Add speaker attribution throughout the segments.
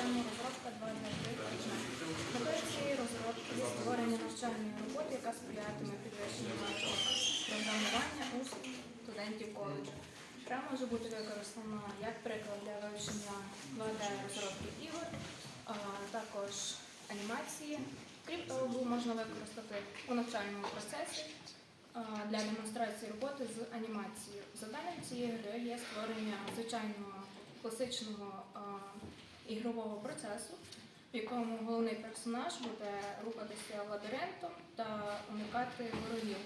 Speaker 1: тему розробка 2D. Метою цієї розробки є створення навчальної роботи, яка сприятиме підвищенню навичок програмування у студентів коледжу. Гра може бути використана як приклад для вивчення 2D розробки ігор, а також анімації. Крім того, можна використати у навчальному процесі для демонстрації роботи з анімацією. Завданням цієї гри є створення звичайного класичного ігрового процесу, в якому головний персонаж буде рухатися лабіринтом та уникати ворогів.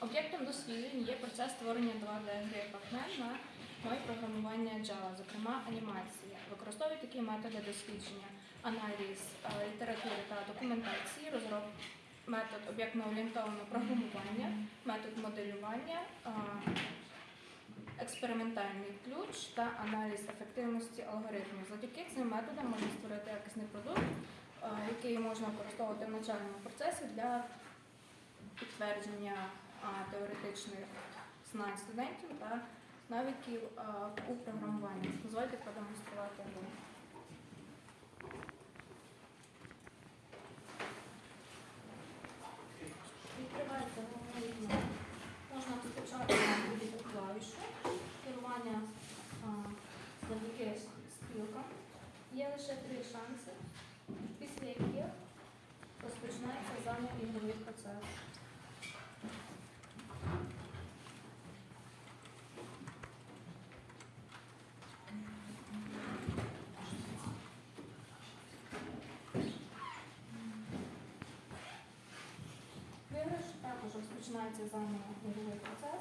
Speaker 1: Об'єктом досліджень є процес створення 2D-гри Pac-Man на програмування Java, зокрема анімація. Використовують такі методи дослідження, аналіз е, літератури та документації, розроб... метод об'єктно-орієнтованого програмування, метод моделювання, е, експериментальний ключ та аналіз ефективності алгоритмів. Завдяки цим методам можна створити якісний продукт, е, який можна використовувати в навчальному процесі для підтвердження теоретичних знань студентів та навиків у програмуванні. Дозвольте продемонструвати завдяки стрілкам. Є лише три шанси, після яких розпочинається заново ігровий процес. Виграш також розпочинається заново ігровий процес.